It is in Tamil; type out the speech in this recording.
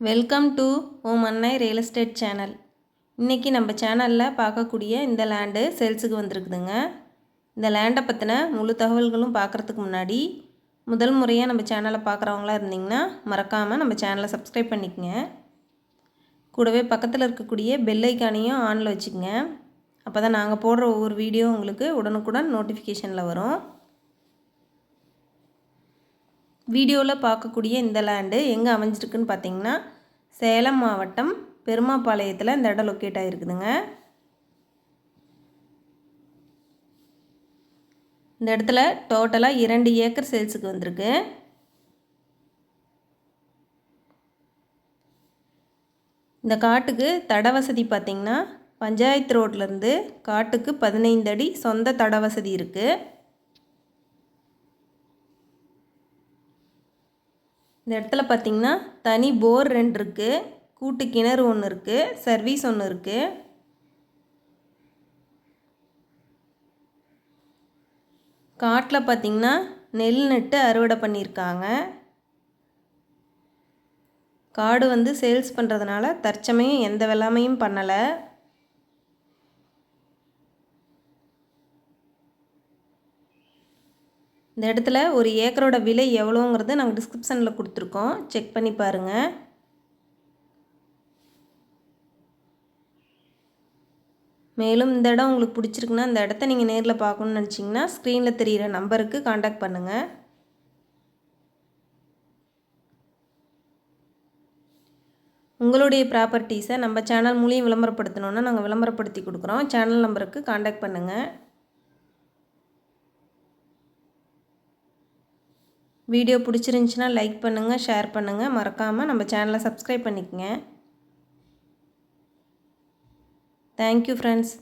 வெல்கம் டு ஓம் அன்னை ரியல் எஸ்டேட் சேனல். இன்றைக்கி நம்ம சேனலில் பார்க்கக்கூடிய இந்த லேண்டு சேல்ஸுக்கு வந்திருக்குதுங்க. இந்த லேண்டை பற்றின முழு தகவல்களும் பார்க்குறதுக்கு முன்னாடி முதல் முறையாக நம்ம சேனலை பார்க்குறவங்களா இருந்தீங்கன்னா மறக்காமல் நம்ம சேனலை சப்ஸ்கிரைப் பண்ணிக்கங்க. கூடவே பக்கத்தில் இருக்கக்கூடிய பெல் ஐக்கானையும் ஆனில் வச்சுக்கோங்க. அப்போ தான் நாங்கள் போடுற ஒவ்வொரு வீடியோ உங்களுக்கு உடனுக்குடன் நோட்டிஃபிகேஷனில் வரும். வீடியோவில் பார்க்கக்கூடிய இந்த லேண்டு எங்கே அமைஞ்சிருக்குன்னு பார்த்தீங்கன்னா சேலம் மாவட்டம் பெருமாபாளையத்தில் இந்த இடம் லொக்கேட் ஆகிருக்குதுங்க இந்த இடத்துல டோட்டலாக இரண்டு ஏக்கர் சேல்ஸுக்கு வந்திருக்கு. இந்த காட்டுக்கு தட வசதி பார்த்திங்கன்னா பஞ்சாயத்து ரோட்லேருந்து காட்டுக்கு பதினைந்து அடி சொந்த தட வசதி இருக்குது இந்த இடத்துல பார்த்திங்கன்னா தனி போர் ரெண்டு இருக்குது கூட்டு கிணறு ஒன்று இருக்குது சர்வீஸ் ஒன்று இருக்குது காட்டில் பார்த்திங்கன்னா நெல் நட்டு அறுவடை பண்ணியிருக்காங்க. காடு வந்து சேல்ஸ் பண்ணுறதுனால தற்சமயம் எந்த வெள்ளாமையும் பண்ணலை. இந்த இடத்துல ஒரு ஏக்கரோட விலை எவ்வளோங்கிறத நாங்கள் டிஸ்கிரிப்ஷனில் கொடுத்துருக்கோம். செக் பண்ணி பாருங்கள் மேலும் இந்த இடம் உங்களுக்கு பிடிச்சிருக்குன்னா இந்த இடத்த நீங்கள் நேரில் பார்க்கணுன்னு நினச்சிங்கன்னா ஸ்க்ரீனில் தெரிகிற நம்பருக்கு காண்டாக்ட் பண்ணுங்கள் உங்களுடைய ப்ராப்பர்ட்டிஸை நம்ம சேனல் மூலியம் விளம்பரப்படுத்தணுன்னா நாங்கள் விளம்பரப்படுத்தி கொடுக்குறோம். சேனல் நம்பருக்கு காண்டாக்ட் பண்ணுங்கள் வீடியோ பிடிச்சிருந்துச்சின்னா லைக் பண்ணுங்கள் ஷேர் பண்ணுங்கள் மறக்காமல் நம்ம சேனலை சப்ஸ்கிரைப் பண்ணிக்கங்க. Thank you friends